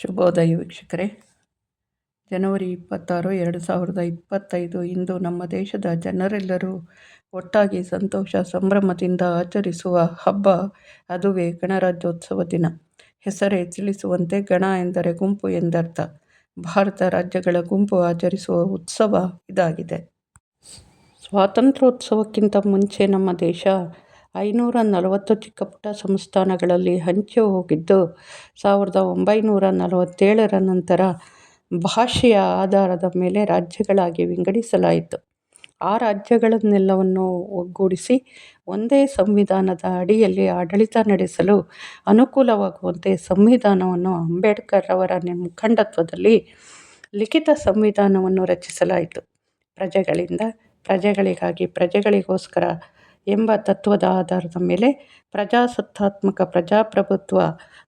ಶುಭೋದಯ ವೀಕ್ಷಕರೇ. ಜನವರಿ ಇಪ್ಪತ್ತಾರು, ಎರಡು ಸಾವಿರದ ಇಪ್ಪತ್ತೈದು. ಇಂದು ನಮ್ಮ ದೇಶದ ಜನರೆಲ್ಲರೂ ಒಟ್ಟಾಗಿ ಸಂತೋಷ, ಸಂಭ್ರಮದಿಂದ ಆಚರಿಸುವ ಹಬ್ಬ ಅದುವೇ ಗಣರಾಜ್ಯೋತ್ಸವ ದಿನ. ಹೆಸರೇ ತಿಳಿಸುವಂತೆ ಗಣ ಎಂದರೆ ಗುಂಪು ಎಂದರ್ಥ. ಭಾರತ ರಾಜ್ಯಗಳ ಗುಂಪು ಆಚರಿಸುವ ಉತ್ಸವ ಇದಾಗಿದೆ. ಸ್ವಾತಂತ್ರ್ಯೋತ್ಸವಕ್ಕಿಂತ ಮುಂಚೆ ನಮ್ಮ ದೇಶ ಐನೂರ ನಲವತ್ತು ಚಿಕ್ಕಪುಟ್ಟ ಸಂಸ್ಥಾನಗಳಲ್ಲಿ ಹಂಚಿ ಹೋಗಿದ್ದು, ಸಾವಿರದ ಒಂಬೈನೂರ ನಲವತ್ತೇಳರ ನಂತರ ಭಾಷೆಯ ಆಧಾರದ ಮೇಲೆ ರಾಜ್ಯಗಳಾಗಿ ವಿಂಗಡಿಸಲಾಯಿತು. ಆ ರಾಜ್ಯಗಳನ್ನೆಲ್ಲವನ್ನು ಒಗ್ಗೂಡಿಸಿ ಒಂದೇ ಸಂವಿಧಾನದ ಅಡಿಯಲ್ಲಿ ಆಡಳಿತ ನಡೆಸಲು ಅನುಕೂಲವಾಗುವಂತೆ ಸಂವಿಧಾನವನ್ನು ಅಂಬೇಡ್ಕರ್ ಅವರ ಮುಖಂಡತ್ವದಲ್ಲಿ ಲಿಖಿತ ಸಂವಿಧಾನವನ್ನು ರಚಿಸಲಾಯಿತು. ಪ್ರಜೆಗಳಿಂದ ಪ್ರಜೆಗಳಿಗಾಗಿ ಪ್ರಜೆಗಳಿಗೋಸ್ಕರ ಎಂಬ ತತ್ವದ ಆಧಾರದ ಮೇಲೆ ಪ್ರಜಾಸತ್ತಾತ್ಮಕ ಪ್ರಜಾಪ್ರಭುತ್ವ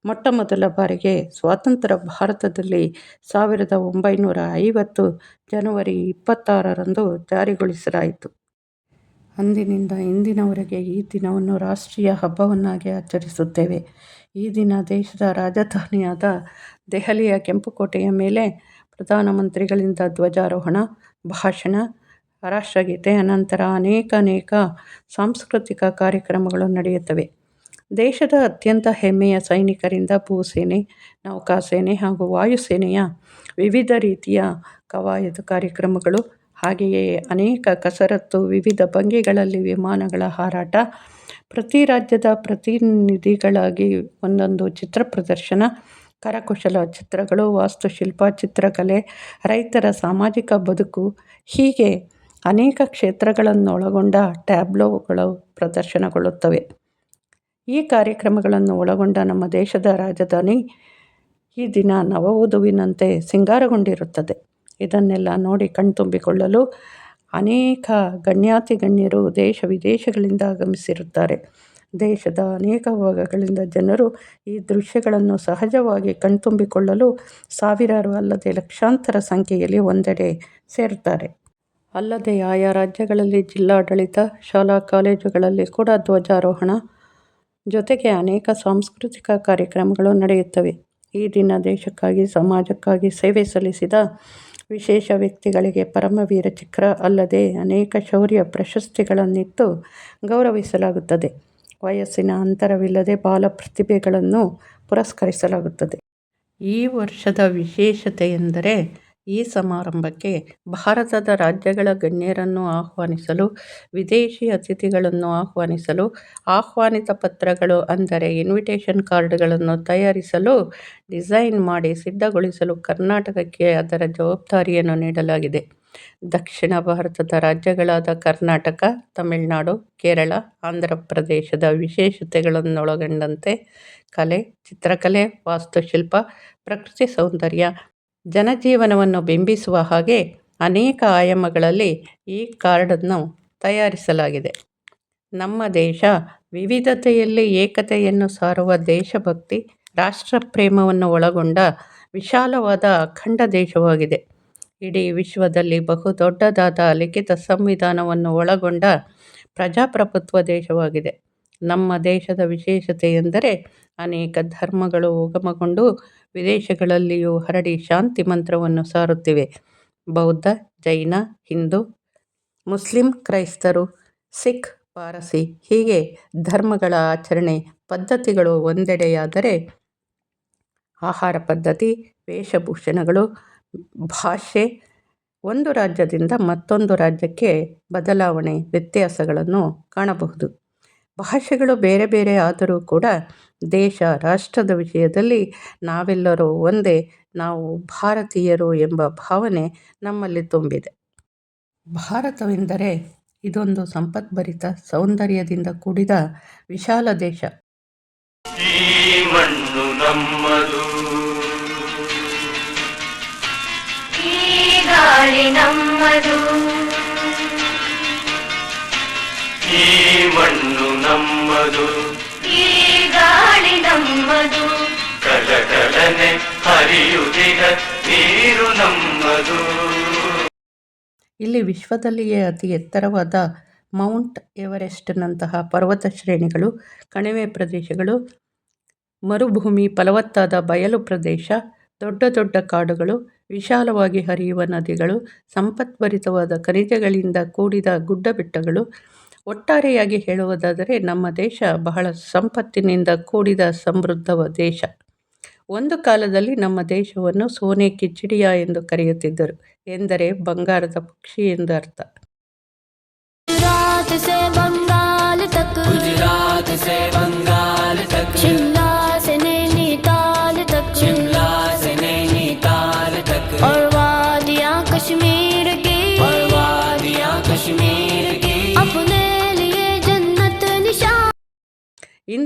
ಮೊಟ್ಟಮೊದಲ ಬಾರಿಗೆ ಸ್ವಾತಂತ್ರ್ಯ ಭಾರತದಲ್ಲಿ ಸಾವಿರದ ಒಂಬೈನೂರ ಐವತ್ತು ಜನವರಿ ಇಪ್ಪತ್ತಾರರಂದು ಜಾರಿಗೊಳಿಸಲಾಯಿತು. ಅಂದಿನಿಂದ ಇಂದಿನವರೆಗೆ ಈ ದಿನವನ್ನು ರಾಷ್ಟ್ರೀಯ ಹಬ್ಬವನ್ನಾಗಿ ಆಚರಿಸುತ್ತೇವೆ. ಈ ದಿನ ದೇಶದ ರಾಜಧಾನಿಯಾದ ದೆಹಲಿಯ ಕೆಂಪುಕೋಟೆಯ ಮೇಲೆ ಪ್ರಧಾನಮಂತ್ರಿಗಳಿಂದ ಧ್ವಜಾರೋಹಣ, ಭಾಷಣ, ರಾಷ್ಟ್ರಗೀತೆ, ಅನಂತರ ಅನೇಕ ಸಾಂಸ್ಕೃತಿಕ ಕಾರ್ಯಕ್ರಮಗಳು ನಡೆಯುತ್ತವೆ. ದೇಶದ ಅತ್ಯಂತ ಹೆಮ್ಮೆಯ ಸೈನಿಕರಿಂದ ಭೂಸೇನೆ, ನೌಕಾಸೇನೆ ಹಾಗೂ ವಾಯುಸೇನೆಯ ವಿವಿಧ ರೀತಿಯ ಕವಾಯತು ಕಾರ್ಯಕ್ರಮಗಳು, ಹಾಗೆಯೇ ಅನೇಕ ಕಸರತ್ತು, ವಿವಿಧ ಭಂಗಿಗಳಲ್ಲಿ ವಿಮಾನಗಳ ಹಾರಾಟ, ಪ್ರತಿ ರಾಜ್ಯದ ಪ್ರತಿನಿಧಿಗಳಾಗಿ ಒಂದೊಂದು ಚಿತ್ರ ಪ್ರದರ್ಶನ, ಕರಕುಶಲ ಚಿತ್ರಗಳು, ವಾಸ್ತುಶಿಲ್ಪ, ಚಿತ್ರಕಲೆ, ರೈತರ ಸಾಮಾಜಿಕ ಬದುಕು ಹೀಗೆ ಅನೇಕ ಕ್ಷೇತ್ರಗಳನ್ನೊಳಗೊಂಡ ಟ್ಯಾಬ್ಲೋಗಳು ಪ್ರದರ್ಶನಗೊಳ್ಳುತ್ತವೆ. ಈ ಕಾರ್ಯಕ್ರಮಗಳನ್ನು ಒಳಗೊಂಡ ನಮ್ಮ ದೇಶದ ರಾಜಧಾನಿ ಈ ದಿನ ನವವಧುವಿನಂತೆ ಸಿಂಗಾರಗೊಂಡಿರುತ್ತದೆ. ಇದನ್ನೆಲ್ಲ ನೋಡಿ ಕಣ್ತುಂಬಿಕೊಳ್ಳಲು ಅನೇಕ ಗಣ್ಯಾತಿಗಣ್ಯರು ದೇಶ ವಿದೇಶಗಳಿಂದ ಆಗಮಿಸಿರುತ್ತಾರೆ. ದೇಶದ ಅನೇಕ ಭಾಗಗಳಿಂದ ಜನರು ಈ ದೃಶ್ಯಗಳನ್ನು ಸಹಜವಾಗಿ ಕಣ್ತುಂಬಿಕೊಳ್ಳಲು ಸಾವಿರಾರು ಅಲ್ಲದೆ ಲಕ್ಷಾಂತರ ಸಂಖ್ಯೆಯಲ್ಲಿ ಒಂದೆಡೆ ಸೇರುತ್ತಾರೆ. ಅಲ್ಲದೆ ಆಯಾ ರಾಜ್ಯಗಳಲ್ಲಿ ಜಿಲ್ಲಾಡಳಿತ, ಶಾಲಾ ಕಾಲೇಜುಗಳಲ್ಲಿ ಕೂಡ ಧ್ವಜಾರೋಹಣ ಜೊತೆಗೆ ಅನೇಕ ಸಾಂಸ್ಕೃತಿಕ ಕಾರ್ಯಕ್ರಮಗಳು ನಡೆಯುತ್ತವೆ. ಈ ದಿನ ದೇಶಕ್ಕಾಗಿ, ಸಮಾಜಕ್ಕಾಗಿ ಸೇವೆ ಸಲ್ಲಿಸಿದ ವಿಶೇಷ ವ್ಯಕ್ತಿಗಳಿಗೆ ಪರಮವೀರ ಚಕ್ರ ಅಲ್ಲದೆ ಅನೇಕ ಶೌರ್ಯ ಪ್ರಶಸ್ತಿಗಳನ್ನಿತ್ತು ಗೌರವಿಸಲಾಗುತ್ತದೆ. ವಯಸ್ಸಿನ ಅಂತರವಿಲ್ಲದೆ ಬಾಲ ಪ್ರತಿಭೆಗಳನ್ನು ಪುರಸ್ಕರಿಸಲಾಗುತ್ತದೆ. ಈ ವರ್ಷದ ವಿಶೇಷತೆಯೆಂದರೆ ಈ ಸಮಾರಂಭಕ್ಕೆ ಭಾರತದ ರಾಜ್ಯಗಳ ಗಣ್ಯರನ್ನು ಆಹ್ವಾನಿಸಲು, ವಿದೇಶಿ ಅತಿಥಿಗಳನ್ನು ಆಹ್ವಾನಿಸಲು ಆಹ್ವಾನಿತ ಪತ್ರಗಳು ಅಂದರೆ ಇನ್ವಿಟೇಷನ್ ಕಾರ್ಡ್ಗಳನ್ನು ತಯಾರಿಸಲು, ಡಿಸೈನ್ ಮಾಡಿ ಸಿದ್ಧಗೊಳಿಸಲು ಕರ್ನಾಟಕಕ್ಕೆ ಅದರ ಜವಾಬ್ದಾರಿಯನ್ನು ನೀಡಲಾಗಿದೆ. ದಕ್ಷಿಣ ಭಾರತದ ರಾಜ್ಯಗಳಾದ ಕರ್ನಾಟಕ, ತಮಿಳುನಾಡು, ಕೇರಳ, ಆಂಧ್ರಪ್ರದೇಶದ ವಿಶೇಷತೆಗಳನ್ನೊಳಗೊಂಡಂತೆ ಕಲೆ, ಚಿತ್ರಕಲೆ, ವಾಸ್ತುಶಿಲ್ಪ, ಪ್ರಕೃತಿ ಸೌಂದರ್ಯ, ಜನಜೀವನವನ್ನು ಬಿಂಬಿಸುವ ಹಾಗೆ ಅನೇಕ ಆಯಾಮಗಳಲ್ಲಿ ಈ ಕಾರ್ಡನ್ನು ತಯಾರಿಸಲಾಗಿದೆ. ನಮ್ಮ ದೇಶ ವಿವಿಧತೆಯಲ್ಲಿ ಏಕತೆಯನ್ನು ಸಾರುವ ದೇಶಭಕ್ತಿ, ರಾಷ್ಟ್ರಪ್ರೇಮವನ್ನು ಒಳಗೊಂಡ ವಿಶಾಲವಾದ ಅಖಂಡ ದೇಶವಾಗಿದೆ. ಇಡೀ ವಿಶ್ವದಲ್ಲಿ ಬಹುದೊಡ್ಡದಾದ ಲಿಖಿತ ಸಂವಿಧಾನವನ್ನು ಒಳಗೊಂಡ ಪ್ರಜಾಪ್ರಭುತ್ವ ದೇಶವಾಗಿದೆ. ನಮ್ಮ ದೇಶದ ವಿಶೇಷತೆ ಎಂದರೆ ಅನೇಕ ಧರ್ಮಗಳು ಉಗಮಗೊಂಡು ವಿದೇಶಗಳಲ್ಲಿಯೂ ಹರಡಿ ಶಾಂತಿ ಮಂತ್ರವನ್ನು ಸಾರುತ್ತಿವೆ. ಬೌದ್ಧ, ಜೈನ, ಹಿಂದೂ, ಮುಸ್ಲಿಂ, ಕ್ರೈಸ್ತರು, ಸಿಖ್, ಪಾರಸಿ ಹೀಗೆ ಧರ್ಮಗಳ ಆಚರಣೆ ಪದ್ಧತಿಗಳು ಒಂದೆಡೆಯಾದರೆ ಆಹಾರ ಪದ್ಧತಿ, ವೇಷಭೂಷಣಗಳು, ಭಾಷೆ ಒಂದು ರಾಜ್ಯದಿಂದ ಮತ್ತೊಂದು ರಾಜ್ಯಕ್ಕೆ ಬದಲಾವಣೆ, ವ್ಯತ್ಯಾಸಗಳನ್ನು ಕಾಣಬಹುದು. ಭಾಷೆಗಳು ಬೇರೆ ಬೇರೆ ಆದರೂ ಕೂಡ ದೇಶ, ರಾಷ್ಟ್ರದ ವಿಷಯದಲ್ಲಿ ನಾವೆಲ್ಲರೂ ಒಂದೇ, ನಾವು ಭಾರತೀಯರು ಎಂಬ ಭಾವನೆ ನಮ್ಮಲ್ಲಿ ತುಂಬಿದೆ. ಭಾರತವೆಂದರೆ ಇದೊಂದು ಸಂಪದ್ಭರಿತ, ಸೌಂದರ್ಯದಿಂದ ಕೂಡಿದ ವಿಶಾಲ ದೇಶ. ಈ ಮಣ್ಣು ನಮ್ಮದು ಈ ಗಾಳಿ ನಮ್ಮದು. ಈ ಗಾಳಿ ನಮ್ಮದು. ಕಲಕಲನೆ ಹರಿಯುತ್ತಿಗ ನೀರು ನಮ್ಮದು. ಇಲ್ಲಿ ವಿಶ್ವದಲ್ಲಿಯೇ ಅತಿ ಎತ್ತರವಾದ ಮೌಂಟ್ ಎವರೆಸ್ಟ್ನಂತಹ ಪರ್ವತ ಶ್ರೇಣಿಗಳು, ಕಣಿವೆ ಪ್ರದೇಶಗಳು, ಮರುಭೂಮಿ, ಫಲವತ್ತಾದ ಬಯಲು ಪ್ರದೇಶ, ದೊಡ್ಡ ದೊಡ್ಡ ಕಾಡುಗಳು ವಿಶಾಲವಾಗಿ ಹರಿಯುವ ನದಿಗಳು ಸಂಪತ್ಭರಿತವಾದ ಖನಿಜಗಳಿಂದ ಕೂಡಿದ ಗುಡ್ಡಬೆಟ್ಟಗಳು ಒಟ್ಟಾರೆಯಾಗಿ ಹೇಳುವುದಾದರೆ, ನಮ್ಮ ದೇಶ ಬಹಳ ಸಂಪತ್ತಿನಿಂದ ಕೂಡಿದ ಸಮೃದ್ಧ ದೇಶ. ಒಂದು ಕಾಲದಲ್ಲಿ ನಮ್ಮ ದೇಶವನ್ನು ಸೋನೆ ಕಿಚಿಡಿಯ ಎಂದು ಕರೆಯುತ್ತಿದ್ದರು, ಎಂದರೆ ಬಂಗಾರದ ಪಕ್ಷಿ ಎಂದು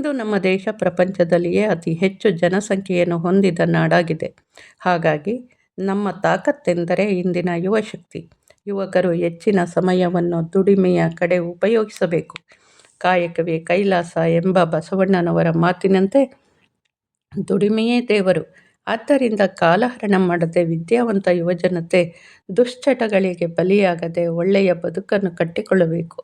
ಇಂದು ನಮ್ಮ ದೇಶ ಪ್ರಪಂಚದಲ್ಲಿಯೇ ಅತಿ ಹೆಚ್ಚು ಜನಸಂಖ್ಯೆಯನ್ನು ಹೊಂದಿದ ನಾಡಾಗಿದೆ. ಹಾಗಾಗಿ ನಮ್ಮ ತಾಕತ್ತೆಂದರೆ ಇಂದಿನ ಯುವಶಕ್ತಿ. ಯುವಕರು ಹೆಚ್ಚಿನ ಸಮಯವನ್ನು ದುಡಿಮೆಯ ಕಡೆ ಉಪಯೋಗಿಸಬೇಕು. ಕಾಯಕವೇ ಕೈಲಾಸ ಎಂಬ ಬಸವಣ್ಣನವರ ಮಾತಿನಂತೆ, ದುಡಿಮೆಯೇ ದೇವರು. ಆದ್ದರಿಂದ ಕಾಲಹರಣ ಮಾಡದೆ ವಿದ್ಯಾವಂತ ಯುವಜನತೆ ದುಶ್ಚಟಗಳಿಗೆ ಬಲಿಯಾಗದೆ ಒಳ್ಳೆಯ ಬದುಕನ್ನು ಕಟ್ಟಿಕೊಳ್ಳಬೇಕು.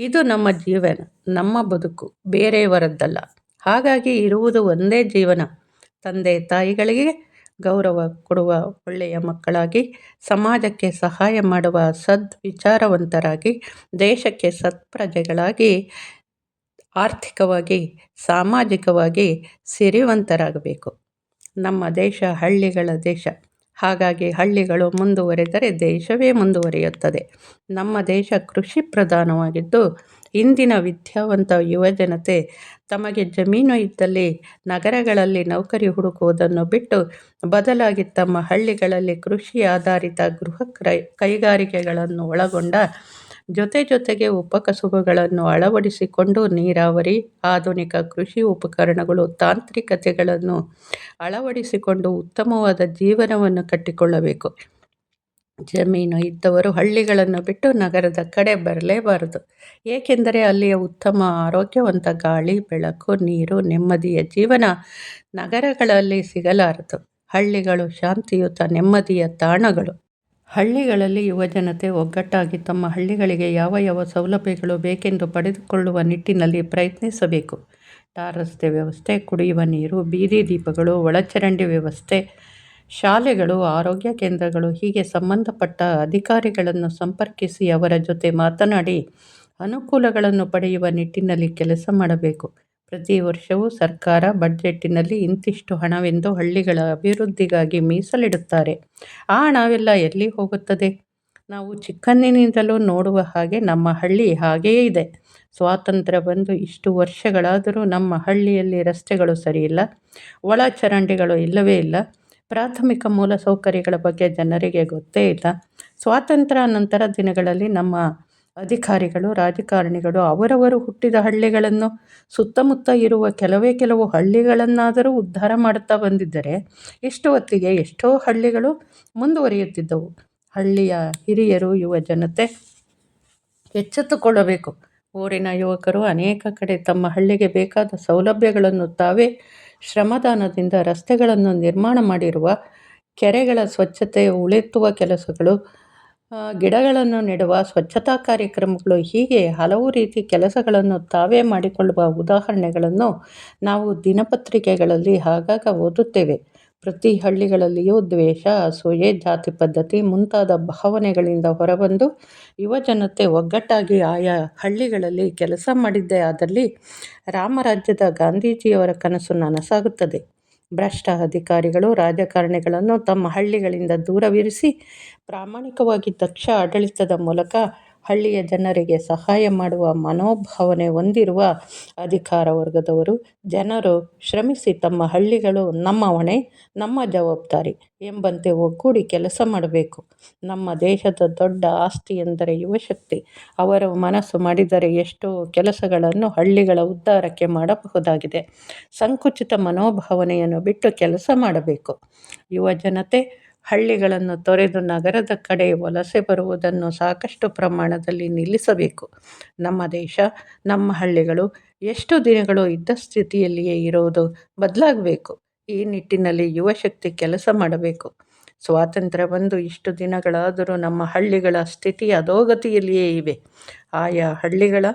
ಇದು ನಮ್ಮ ಜೀವನ, ನಮ್ಮ ಬದುಕು, ಬೇರೆಯವರದ್ದಲ್ಲ. ಹಾಗಾಗಿ ಇರುವುದು ಒಂದೇ ಜೀವನ. ತಂದೆ, ತಾಯಿಗಳಿಗೆ ಗೌರವ ಕೊಡುವ ಒಳ್ಳೆಯ ಮಕ್ಕಳಾಗಿ, ಸಮಾಜಕ್ಕೆ ಸಹಾಯ ಮಾಡುವ ಸದ್ವಿಚಾರವಂತರಾಗಿ, ದೇಶಕ್ಕೆ ಸತ್ಪ್ರಜೆಗಳಾಗಿ, ಆರ್ಥಿಕವಾಗಿ, ಸಾಮಾಜಿಕವಾಗಿ ಸಿರಿವಂತರಾಗಬೇಕು. ನಮ್ಮ ದೇಶ ಹಳ್ಳಿಗಳ ದೇಶ. ಹಾಗಾಗಿ ಹಳ್ಳಿಗಳು ಮುಂದುವರೆದರೆ ದೇಶವೇ ಮುಂದುವರಿಯುತ್ತದೆ. ನಮ್ಮ ದೇಶ ಕೃಷಿ ಪ್ರಧಾನವಾಗಿದ್ದು, ಇಂದಿನ ವಿದ್ಯಾವಂತ ಯುವಜನತೆ ತಮಗೆ ಜಮೀನು ಇದ್ದಲ್ಲಿ ನಗರಗಳಲ್ಲಿ ನೌಕರಿ ಹುಡುಕುವುದನ್ನು ಬಿಟ್ಟು ಬದಲಾಗಿ ತಮ್ಮ ಹಳ್ಳಿಗಳಲ್ಲಿ ಕೃಷಿ ಆಧಾರಿತ ಗೃಹ ಕೈಗಾರಿಕೆಗಳನ್ನು ಒಳಗೊಂಡ ಜೊತೆ ಜೊತೆಗೆ ಉಪಕಸುಬುಗಳನ್ನು ಅಳವಡಿಸಿಕೊಂಡು ನೀರಾವರಿ, ಆಧುನಿಕ ಕೃಷಿ ಉಪಕರಣಗಳು, ತಾಂತ್ರಿಕತೆಗಳನ್ನು ಅಳವಡಿಸಿಕೊಂಡು ಉತ್ತಮವಾದ ಜೀವನವನ್ನು ಕಟ್ಟಿಕೊಳ್ಳಬೇಕು. ಜಮೀನು ಇದ್ದವರು ಹಳ್ಳಿಗಳನ್ನು ಬಿಟ್ಟು ನಗರದ ಕಡೆ ಬರಲೇಬಾರದು. ಏಕೆಂದರೆ ಅಲ್ಲಿಯ ಉತ್ತಮ, ಆರೋಗ್ಯವಂತ ಗಾಳಿ, ಬೆಳಕು, ನೀರು, ನೆಮ್ಮದಿಯ ಜೀವನ ನಗರಗಳಲ್ಲಿ ಸಿಗಲಾರದು. ಹಳ್ಳಿಗಳು ಶಾಂತಿಯುತ, ನೆಮ್ಮದಿಯ ತಾಣಗಳು. ಹಳ್ಳಿಗಳಲ್ಲಿ ಯುವಜನತೆ ಒಗ್ಗಟ್ಟಾಗಿ ತಮ್ಮ ಹಳ್ಳಿಗಳಿಗೆ ಯಾವ ಯಾವ ಸೌಲಭ್ಯಗಳು ಬೇಕೆಂದು ಪಡೆದುಕೊಳ್ಳುವ ನಿಟ್ಟಿನಲ್ಲಿ ಪ್ರಯತ್ನಿಸಬೇಕು. ಟಾರ್ ರಸ್ತೆ ವ್ಯವಸ್ಥೆ, ಕುಡಿಯುವ ನೀರು, ಬೀದಿ ದೀಪಗಳು, ಒಳಚರಂಡಿ ವ್ಯವಸ್ಥೆ, ಶಾಲೆಗಳು, ಆರೋಗ್ಯ ಕೇಂದ್ರಗಳು, ಹೀಗೆ ಸಂಬಂಧಪಟ್ಟ ಅಧಿಕಾರಿಗಳನ್ನು ಸಂಪರ್ಕಿಸಿ ಅವರ ಜೊತೆ ಮಾತನಾಡಿ ಅನುಕೂಲಗಳನ್ನು ಪಡೆಯುವ ನಿಟ್ಟಿನಲ್ಲಿ ಕೆಲಸ ಮಾಡಬೇಕು. ಪ್ರತಿ ವರ್ಷವೂ ಸರ್ಕಾರ ಬಡ್ಜೆಟ್ಟಿನಲ್ಲಿ ಇಂತಿಷ್ಟು ಹಣವೆಂದು ಹಳ್ಳಿಗಳ ಅಭಿವೃದ್ಧಿಗಾಗಿ ಮೀಸಲಿಡುತ್ತಾರೆ. ಆ ಹಣವೆಲ್ಲ ಎಲ್ಲಿ ಹೋಗುತ್ತದೆ? ನಾವು ಚಿಕ್ಕಂದಿನಿಂದಲೂ ನೋಡುವ ಹಾಗೆ ನಮ್ಮ ಹಳ್ಳಿ ಹಾಗೆಯೇ ಇದೆ. ಸ್ವಾತಂತ್ರ್ಯ ಬಂದು ಇಷ್ಟು ವರ್ಷಗಳಾದರೂ ನಮ್ಮ ಹಳ್ಳಿಯಲ್ಲಿ ರಸ್ತೆಗಳು ಸರಿಯಿಲ್ಲ, ಒಳ ಚರಂಡಿಗಳು ಇಲ್ಲವೇ ಇಲ್ಲ, ಪ್ರಾಥಮಿಕ ಮೂಲಸೌಕರ್ಯಗಳ ಬಗ್ಗೆ ಜನರಿಗೆ ಗೊತ್ತೇ ಇಲ್ಲ. ಸ್ವಾತಂತ್ರ್ಯ ನಂತರ ದಿನಗಳಲ್ಲಿ ನಮ್ಮ ಅಧಿಕಾರಿಗಳು, ರಾಜಕಾರಣಿಗಳು ಅವರವರು ಹುಟ್ಟಿದ ಹಳ್ಳಿಗಳನ್ನು ಸುತ್ತಮುತ್ತ ಇರುವ ಕೆಲವೇ ಕೆಲವು ಹಳ್ಳಿಗಳನ್ನಾದರೂ ಉದ್ಧಾರ ಮಾಡುತ್ತಾ ಬಂದಿದ್ದರೆ ಇಷ್ಟು ಹೊತ್ತಿಗೆ ಎಷ್ಟೋ ಹಳ್ಳಿಗಳು ಮುಂದುವರಿಯುತ್ತಿದ್ದವು. ಹಳ್ಳಿಯ ಹಿರಿಯರು, ಯುವ ಜನತೆ ಎಚ್ಚೆತ್ತುಕೊಳ್ಳಬೇಕು. ಊರಿನ ಯುವಕರು ಅನೇಕ ಕಡೆ ತಮ್ಮ ಹಳ್ಳಿಗೆ ಬೇಕಾದ ಸೌಲಭ್ಯಗಳನ್ನು ತಾವೇ ಶ್ರಮದಾನದಿಂದ ರಸ್ತೆಗಳನ್ನು ನಿರ್ಮಾಣ ಮಾಡಿರುವ ಕೆರೆಗಳ ಸ್ವಚ್ಛತೆ ಉಳೆತ್ತುವ ಕೆಲಸಗಳು ಗಿಡಗಳನ್ನು ನೆಡುವ ಸ್ವಚ್ಛತಾ ಕಾರ್ಯಕ್ರಮಗಳು ಹೀಗೆ ಹಲವು ರೀತಿ ಕೆಲಸಗಳನ್ನು ತಾವೇ ಮಾಡಿಕೊಳ್ಳುವ ಉದಾಹರಣೆಗಳನ್ನು ನಾವು ದಿನಪತ್ರಿಕೆಗಳಲ್ಲಿ ಆಗಾಗ ಓದುತ್ತೇವೆ. ಪ್ರತಿ ಹಳ್ಳಿಗಳಲ್ಲಿಯೂ ದ್ವೇಷ ಅಸೂಯೆ ಜಾತಿ ಪದ್ಧತಿ ಮುಂತಾದ ಭಾವನೆಗಳಿಂದ ಹೊರಬಂದು ಯುವಜನತೆ ಒಗ್ಗಟ್ಟಾಗಿ ಆಯಾ ಹಳ್ಳಿಗಳಲ್ಲಿ ಕೆಲಸ ಮಾಡಿದ್ದೇ ಆದಲ್ಲಿ ರಾಮರಾಜ್ಯದ ಗಾಂಧೀಜಿಯವರ ಕನಸು ನನಸಾಗುತ್ತದೆ. ಭ್ರಷ್ಟ ಅಧಿಕಾರಿಗಳು ರಾಜಕಾರಣಿಗಳನ್ನು ತಮ್ಮ ಹಳ್ಳಿಗಳಿಂದ ದೂರವಿರಿಸಿ ಪ್ರಾಮಾಣಿಕವಾಗಿ ದಕ್ಷ ಆಡಳಿತದ ಮೂಲಕ ಹಳ್ಳಿಯ ಜನರಿಗೆ ಸಹಾಯ ಮಾಡುವ ಮನೋಭಾವನೆ ಹೊಂದಿರುವ ಅಧಿಕಾರ ವರ್ಗದವರು ಜನರು ಶ್ರಮಿಸಿ ತಮ್ಮ ಹಳ್ಳಿಗಳು ನಮ್ಮ ಹೊಣೆ, ನಮ್ಮ ಜವಾಬ್ದಾರಿ ಎಂಬಂತೆ ಒಗ್ಗೂಡಿ ಕೆಲಸ ಮಾಡಬೇಕು. ನಮ್ಮ ದೇಶದ ದೊಡ್ಡ ಆಸ್ತಿ ಎಂದರೆ ಯುವಶಕ್ತಿ. ಅವರು ಮನಸ್ಸು ಮಾಡಿದರೆ ಎಷ್ಟೋ ಕೆಲಸಗಳನ್ನು ಹಳ್ಳಿಗಳ ಉದ್ಧಾರಕ್ಕೆ ಮಾಡಬಹುದಾಗಿದೆ. ಸಂಕುಚಿತ ಮನೋಭಾವನೆಯನ್ನು ಬಿಟ್ಟು ಕೆಲಸ ಮಾಡಬೇಕು. ಯುವ ಜನತೆ ಹಳ್ಳಿಗಳನ್ನು ತೊರೆದು ನಗರದ ಕಡೆ ವಲಸೆ ಬರುವುದನ್ನು ಸಾಕಷ್ಟು ಪ್ರಮಾಣದಲ್ಲಿ ನಿಲ್ಲಿಸಬೇಕು. ನಮ್ಮ ದೇಶ, ನಮ್ಮ ಹಳ್ಳಿಗಳು ಎಷ್ಟು ದಿನಗಳು ಇದ್ದ ಸ್ಥಿತಿಯಲ್ಲಿಯೇ ಇರುವುದು ಬದಲಾಗಬೇಕು. ಈ ನಿಟ್ಟಿನಲ್ಲಿ ಯುವಶಕ್ತಿ ಕೆಲಸ ಮಾಡಬೇಕು. ಸ್ವಾತಂತ್ರ್ಯ ಬಂದು ಇಷ್ಟು ದಿನಗಳಾದರೂ ನಮ್ಮ ಹಳ್ಳಿಗಳ ಸ್ಥಿತಿ ಅಧೋಗತಿಯಲ್ಲಿಯೇ ಇವೆ. ಆಯಾ ಹಳ್ಳಿಗಳ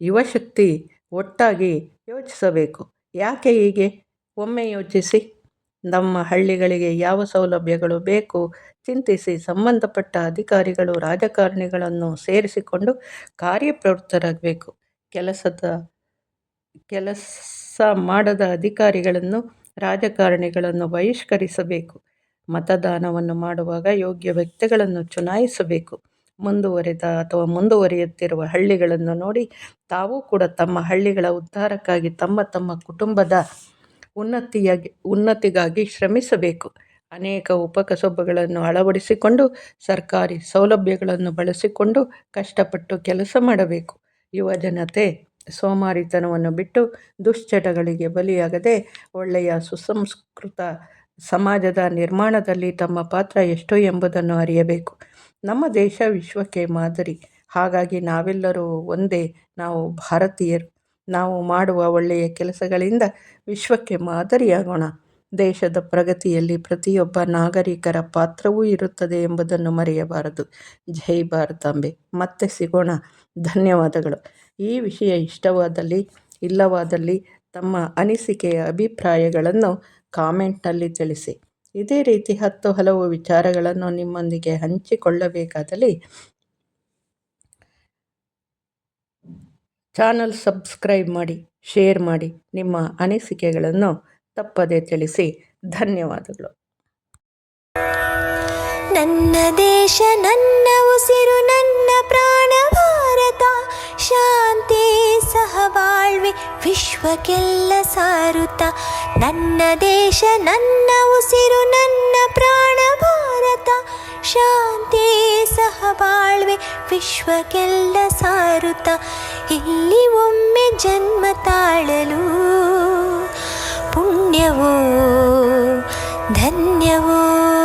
ಯುವಶಕ್ತಿ ಒಟ್ಟಾಗಿ ಯೋಚಿಸಬೇಕು. ಯಾಕೆ ಹೀಗೆ? ಒಮ್ಮೆ ಯೋಚಿಸಿ. ನಮ್ಮ ಹಳ್ಳಿಗಳಿಗೆ ಯಾವ ಸೌಲಭ್ಯಗಳು ಬೇಕು ಚಿಂತಿಸಿ ಸಂಬಂಧಪಟ್ಟ ಅಧಿಕಾರಿಗಳು, ರಾಜಕಾರಣಿಗಳನ್ನು ಸೇರಿಸಿಕೊಂಡು ಕಾರ್ಯಪ್ರವೃತ್ತರಾಗಬೇಕು. ಕೆಲಸದ, ಕೆಲಸ ಮಾಡದ ಅಧಿಕಾರಿಗಳನ್ನು, ರಾಜಕಾರಣಿಗಳನ್ನು ಬಹಿಷ್ಕರಿಸಬೇಕು. ಮತದಾನವನ್ನು ಮಾಡುವಾಗ ಯೋಗ್ಯ ವ್ಯಕ್ತಿಗಳನ್ನು ಚುನಾಯಿಸಬೇಕು. ಮುಂದುವರೆದ ಅಥವಾ ಮುಂದುವರಿಯುತ್ತಿರುವ ಹಳ್ಳಿಗಳನ್ನು ನೋಡಿ ತಾವೂ ಕೂಡ ತಮ್ಮ ಹಳ್ಳಿಗಳ ಉದ್ಧಾರಕ್ಕಾಗಿ ತಮ್ಮ ತಮ್ಮ ಕುಟುಂಬದ ಉನ್ನತಿಯಾಗಿ, ಉನ್ನತಿಗಾಗಿ ಶ್ರಮಿಸಬೇಕು. ಅನೇಕ ಉಪಕಸಬುಗಳನ್ನು ಅಳವಡಿಸಿಕೊಂಡು, ಸರ್ಕಾರಿ ಸೌಲಭ್ಯಗಳನ್ನು ಬಳಸಿಕೊಂಡು ಕಷ್ಟಪಟ್ಟು ಕೆಲಸ ಮಾಡಬೇಕು. ಯುವ ಜನತೆ ಸೋಮಾರಿತನವನ್ನು ಬಿಟ್ಟು ದುಶ್ಚಟಗಳಿಗೆ ಬಲಿಯಾಗದೆ ಒಳ್ಳೆಯ ಸುಸಂಸ್ಕೃತ ಸಮಾಜದ ನಿರ್ಮಾಣದಲ್ಲಿ ತಮ್ಮ ಪಾತ್ರ ಎಷ್ಟು ಎಂಬುದನ್ನು ಅರಿಯಬೇಕು. ನಮ್ಮ ದೇಶ ವಿಶ್ವಕ್ಕೆ ಮಾದರಿ. ಹಾಗಾಗಿ ನಾವೆಲ್ಲರೂ ಒಂದೇ, ನಾವು ಭಾರತೀಯರು. ನಾವು ಮಾಡುವ ಒಳ್ಳೆಯ ಕೆಲಸಗಳಿಂದ ವಿಶ್ವಕ್ಕೆ ಮಾದರಿಯಾಗೋಣ. ದೇಶದ ಪ್ರಗತಿಯಲ್ಲಿ ಪ್ರತಿಯೊಬ್ಬ ನಾಗರಿಕರ ಪಾತ್ರವೂ ಇರುತ್ತದೆ ಎಂಬುದನ್ನು ಮರೆಯಬಾರದು. ಜೈ ಭಾರತಾಂಬೆ ಮತ್ತೆ ಸಿಗೋಣ. ಧನ್ಯವಾದಗಳು. ಈ ವಿಷಯ ಇಷ್ಟವಾದಲ್ಲಿ, ಇಲ್ಲವಾದಲ್ಲಿ ತಮ್ಮ ಅನಿಸಿಕೆಯ ಅಭಿಪ್ರಾಯಗಳನ್ನು ಕಾಮೆಂಟ್ನಲ್ಲಿ ತಿಳಿಸಿ. ಇದೇ ರೀತಿ ಹತ್ತು ಹಲವು ವಿಚಾರಗಳನ್ನು ನಿಮ್ಮೊಂದಿಗೆ ಹಂಚಿಕೊಳ್ಳಬೇಕಾದಲ್ಲಿ ಚಾನಲ್ ಸಬ್ಸ್ಕ್ರೈಬ್ ಮಾಡಿ, ಶೇರ್ ಮಾಡಿ ನಿಮ್ಮ ಅನಿಸಿಕೆಗಳನ್ನು ತಪ್ಪದೆ ತಿಳಿಸಿ. ಧನ್ಯವಾದಗಳು. ನನ್ನ ದೇಶ, ನನ್ನ ಉಸಿರು, ನನ್ನ ಪ್ರಾಣ, ಭಾರತ. ಶಾಂತಿ, ಸಹಬಾಳ್ವೆ, ವಿಶ್ವಕ್ಕೆಲ್ಲ ಸಾರುತ್ತ. ನನ್ನ ದೇಶ, ನನ್ನ ಉಸಿರು, ನನ್ನ ಪ್ರಾಣ, ಭಾರತ. ಶಾಂತಿ ಸಹ ಬಾಳ್ವೆ ವಿಶ್ವಕ್ಕೆಲ್ಲ ಸಾರುತ್ತ ಇಲ್ಲಿ ಒಮ್ಮೆ ಜನ್ಮ ತಾಳಲು? ಪುಣ್ಯವೋ ಧನ್ಯವೋ?